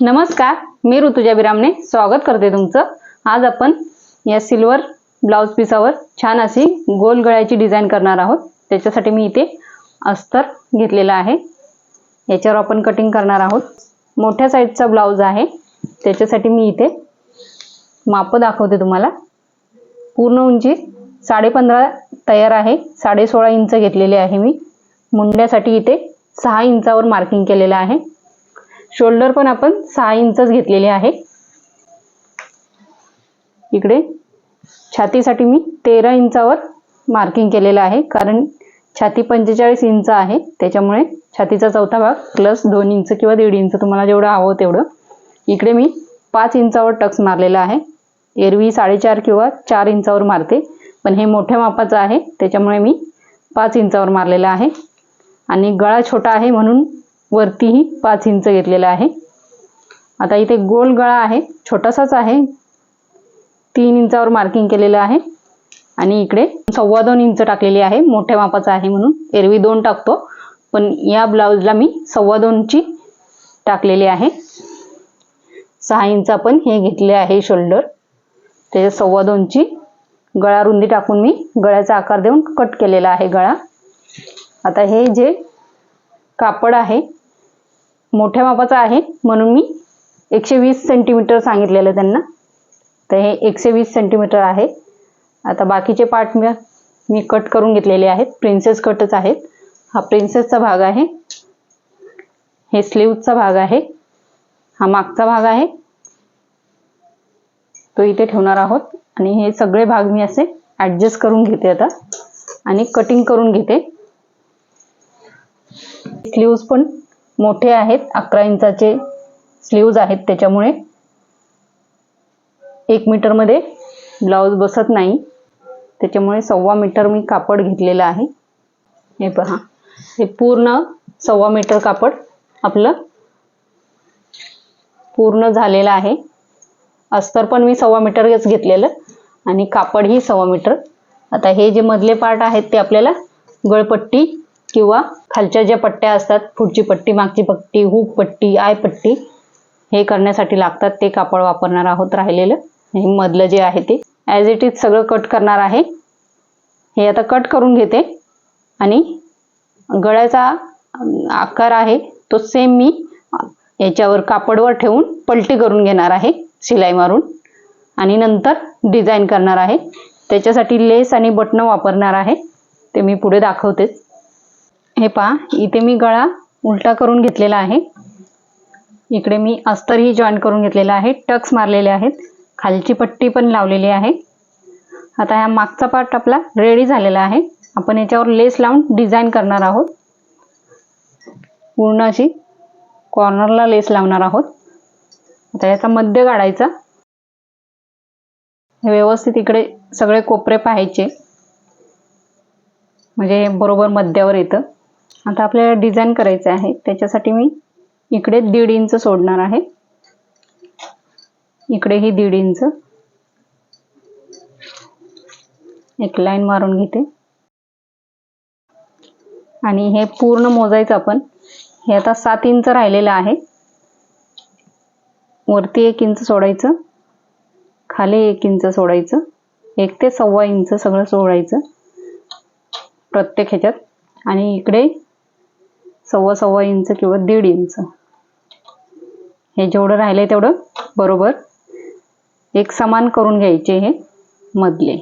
नमस्कार मी ऋतुजा बिरामने स्वागत करते तुमचं. आज आपण या सिल्वर ब्लाऊज पिसावर छान अशी गोल गळ्याची डिझाईन करणार आहोत. त्याच्यासाठी मी इथे अस्तर घेतलेला आहे. याच्यावर आपण कटिंग करणार आहोत. मोठ्या साईजचा ब्लाऊज आहे. त्याच्यासाठी मी इथे माप दाखवते तुम्हाला. पूर्ण उंची साडेपंधरा तयार आहे. साडे सोळा इंच घेतलेले आहे मी. मुंड्यासाठी इथे सहा इंचावर मार्किंग केलेलं आहे. शोल्डर पण आपण सहा इंचच घेतलेले आहे. इकडे छातीसाठी मी तेरा इंचावर मार्किंग केलेलं आहे कारण छाती पंचेचाळीस इंच आहे. त्याच्यामुळे छातीचा चौथा भाग प्लस दोन इंच किंवा दीड इंच तुम्हाला जेवढं हवं तेवढं. इकडे मी पाच इंचावर टक्स मारलेला आहे. एरवी साडेचार किंवा चार इंचावर मारते. पण हे मोठ्या मापाचं आहे त्याच्यामुळे मी पाच इंचावर मारलेलं आहे. आणि गळा छोटा आहे म्हणून वरतीही पाच इंच घेतलेलं आहे. आता इथे गोल गळा आहे. छोटासाच आहे. तीन इंचावर मार्किंग केलेलं आहे. आणि इकडे सव्वा दोन इंच टाकलेली आहे. मोठ्या मापाचा आहे म्हणून. एरवी दोन टाकतो. पण या ब्लाऊजला मी सव्वा दोनची टाकलेली आहे. सहा इंच आपण हे घेतले आहे शोल्डर. त्याच्या सव्वा दोनची गळा रुंदी टाकून मी गळ्याचा आकार देऊन कट केलेला आहे गळा. आता हे जे कापड आहे मोठ्या मापाचा आहे. म्हणून मी एकशे वीस सेंटीमीटर सांगितलेलं त्यांना. तर हे एकशे वीस सेंटीमीटर आहे. आता बाकीचे पार्ट मी मी कट करून घेतलेले आहेत. प्रिन्सेस कटच आहेत. हा प्रिन्सेसचा भाग आहे. हे स्लीवचा भाग आहे. हा मागचा भाग आहे. तो इथे ठेवणार आहोत. आणि हे सगळे भाग मी असे ॲडजस्ट करून घेते आता. आणि कटिंग करून घेते. स्लीव्ज पण मोठे आहेत अकरा इंचाचे स्लीव्ज आहेत त्याच्यामुळे. एक मीटरमध्ये ब्लाऊज बसत नाही. त्याच्यामुळे सव्वा मीटर मी कापड घेतलेलं आहे. हे पहा. हे पूर्ण सव्वा मीटर कापड आपलं पूर्ण झालेलं आहे. अस्तर पण मी सव्वा मीटरच घेतलेलं आणि कापडही सव्वा मीटर आता हे जे मधले पार्ट आहेत ते आपल्याला गळपट्टी किंवा खालच्या ज्या पट्ट्या असतात पुढची पट्टी मागची पट्टी हुक पट्टी आय पट्टी हे करण्यासाठी लागतात. ते कापड वापरणार आहोत राहिलेलं. हे मधलं जे आहे ते. ॲज इट इज सगळं कट करणार आहे. हे आता कट करून घेते. आणि गळ्याचा आकार आहे तो सेम मी याच्यावर कापडवर ठेवून पलटी करून घेणार आहे शिलाई मारून. आणि नंतर डिझाईन करणार आहे. त्याच्यासाठी लेस आणि बटणं वापरणार आहे. ते मी पुढे दाखवतेच. हे पहा इथे मी गळा उलटा करून घेतलेला आहे. इकडे मी अस्तरही जॉईन करून घेतलेला आहे. टक्स मारलेले आहेत. खालची पट्टी पण लावलेली आहे. आता ह्या मागचा पार्ट आपला रेडी झालेला आहे. आपण याच्यावर लेस लावून डिझाईन करणार आहोत. पूर्ण अशी कॉर्नरला लेस लावणार आहोत. आता याचा मध्य काढायचा. हे व्यवस्थित इकडे सगळे कोपरे पाहायचे. म्हणजे हे बरोबर मध्यावर येतं. आता आपल्याला डिझाईन करायचं आहे. त्याच्यासाठी मी इकडे दीड इंच सोडणार आहे. इकडेही दीड इंच. एक लाईन मारून घेते. आणि हे पूर्ण मोजायचं आपण. हे आता सात इंच राहिलेलं आहे. वरती एक इंच सोडायचं. खाली एक इंच सोडायचं. एक ते सव्वा इंच सगळं सोडायचं. प्रत्येक ह्याच्यात. आणि इकडे सव्वा सव्वा इंच किंवा दीड इंच. हे जेवढं राहिलंय तेवढं बरोबर एक समान करून घ्यायचे हे मधले.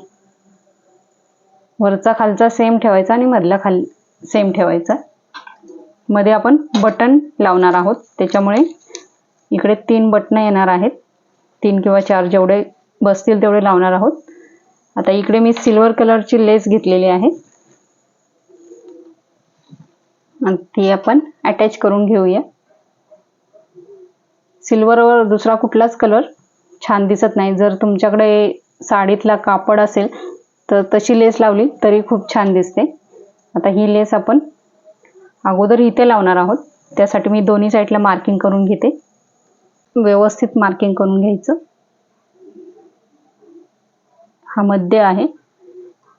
वरचा खालचा सेम ठेवायचा आणि मधला खाल सेम ठेवायचा. मध्ये आपण बटन लावणार आहोत. त्याच्यामुळे इकडे तीन बटणं येणार आहेत. तीन किंवा चार जेवढे बसतील तेवढे लावणार आहोत. आता इकडे मी सिल्वर कलरची लेस घेतलेली आहे. आणि ती आपण अटॅच करून घेऊया. सिल्वरवर दुसरा कुठलाच कलर छान दिसत नाही. जर तुमच्याकडे साडीतला कापड असेल तर तशी लेस लावली तरी खूप छान दिसते. आता ही लेस आपण अगोदर इथे लावणार आहोत. त्यासाठी मी दोन्ही साईडला मार्किंग करून घेते. व्यवस्थित मार्किंग करून घ्यायचं. हा मध्य आहे.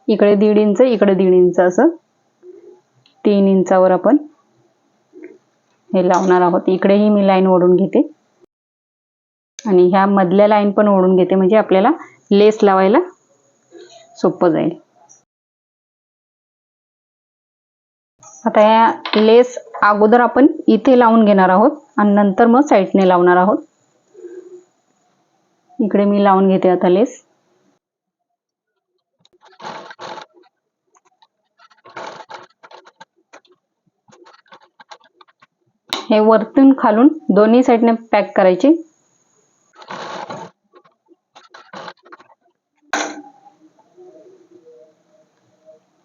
इकडे दीड इंच इकडे दीड इंच असं. तीन इंचावर आपण हे लावणार आहोत. इकडेही मी लाईन ओढून घेते. आणि ह्या मधल्या लाईन पण ओढून घेते. म्हणजे आपल्याला लेस लावायला सोपं जाईल. आता ह्या लेस अगोदर आपण इथे लावून घेणार आहोत आणि नंतर मग साईडने लावणार आहोत. इकडे मी लावून घेते आता लेस हे वरतून खालून दोन्ही साईडने पॅक करायचे.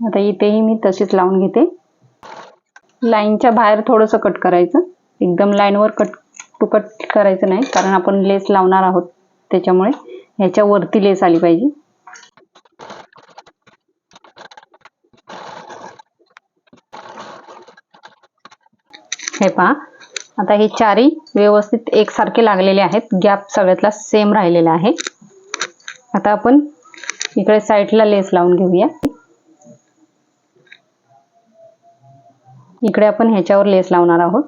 आता इथेही मी तशीच लावून घेते. लाईनच्या बाहेर थोडंसं कट करायचं. एकदम लाईनवर कट टू कट करायचं नाही कारण आपण लेस लावणार आहोत त्याच्यामुळे ह्याच्यावरती लेस आली पाहिजे. हे पहा आता हे चारही व्यवस्थित एकसारखे लागलेले आहेत. गॅप सगळ्यातला सेम राहिलेला आहे. आता आपण इकडे साईडला लेस लावून घेऊया. इकडे आपण ह्याच्यावर लेस लावणार आहोत.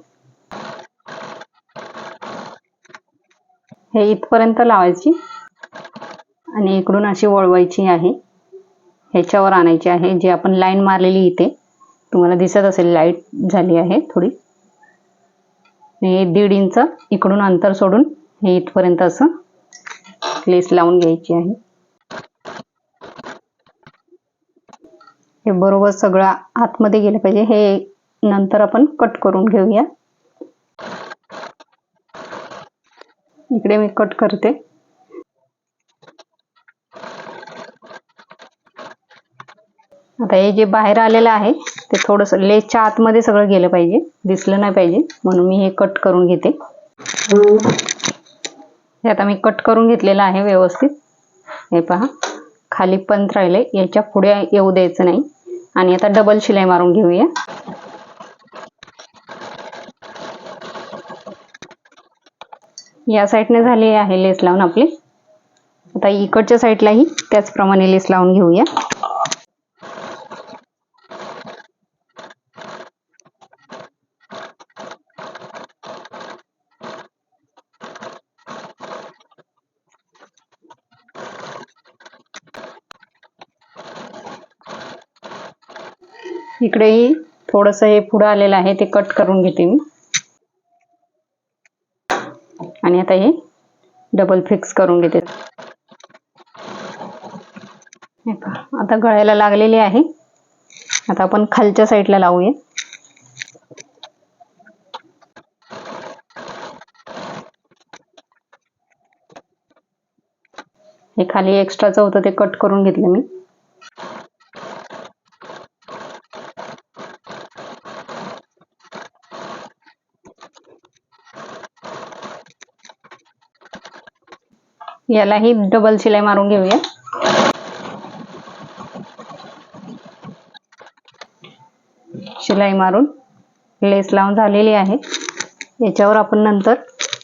हे इथपर्यंत लावायची आणि इकडून अशी वळवायची आहे. ह्याच्यावर आणायची आहे. जे आपण लाईन मारलेली इथे तुम्हाला दिसत असेल लाइट झाली आहे थोडी. हे दीड इंच इकडून अंतर सोडून हे इथपर्यंत असं लेस लावून घ्यायची आहे. हे बरोबर सगळं आतमध्ये गेलं पाहिजे. हे नंतर आपण कट करून घेऊया. इकडे मी कट करते. आता हे जे बाहेर आलेलं आहे ते थोडंसं लेसच्या आतमध्ये सगळं गेलं पाहिजे. दिसलं नाही पाहिजे म्हणून मी हे कट करून घेते. हे आता मी कट करून घेतलेलं आहे व्यवस्थित. हे पहा खाली पंत राहिले याच्यापुढे येऊ द्यायचं नाही. आणि आता डबल शिलाई मारून घेऊया. या साईडने झाली आहे लेस लावून आपली. आता इकडच्या साईडलाही त्याचप्रमाणे लेस लावून घेऊया. इकडेही थोडस हे पुढं आलेलं आहे ते कट करून घेते मी. आणि आता हे डबल फिक्स करून घेते. आता गळ्याला लागलेली आहे. आता आपण खालच्या साईडला लावूया. हे खाली एक्स्ट्राचं होतं ते कट करून घेतलं मी. यालाही डबल शिलाई मारून घेऊया. शिलाई मारून लेस लावून झालेली आहे. याच्यावर आपण नंतर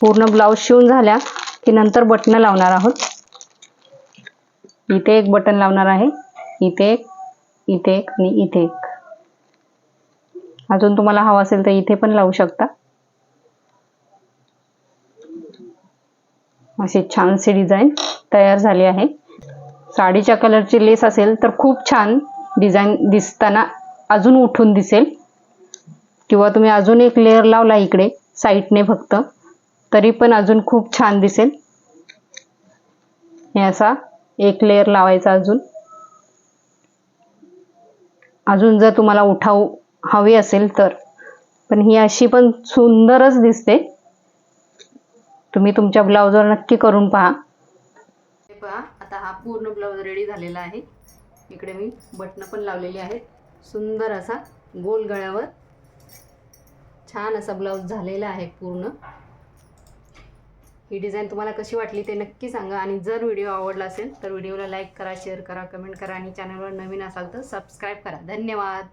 पूर्ण ब्लाऊज शिवून झाल्या की नंतर बटणं लावणार आहोत. इथे एक बटन लावणार आहे इथे एक इथे एक आणि इथे एक. अजून तुम्हाला हवा असेल तर इथे पण लावू शकता. अशी छानशी डिझाईन तयार झाली आहे. साडीच्या कलरची लेस असेल तर खूप छान डिझाईन दिसताना अजून उठून दिसेल. किंवा तुम्ही अजून एक लेअर लावला इकडे साईडने फक्त तरी पण अजून खूप छान दिसेल. हे असा एक लेअर लावायचा अजून. अजून जर तुम्हाला उठाव हवी असेल तर पण ही अशी पण सुंदरच दिसते. तुम्ही तुमच्या ब्लाउजवर नक्की करून पहा. पहा आता हा पूर्ण ब्लाउज रेडी झालेला आहे. इकडे मी बटणं पण लावलेली आहेत. सुंदर असा गोल गळ्यावर छान असा ब्लाउज झालेला आहे पूर्ण. ही डिझाईन तुम्हाला कशी वाटली ते नक्की सांगा आणि जर व्हिडिओ आवडला असेल तर व्हिडिओला लाईक करा शेअर करा कमेंट करा आणि चॅनलवर नवीन असाल तर सबस्क्राईब करा. धन्यवाद.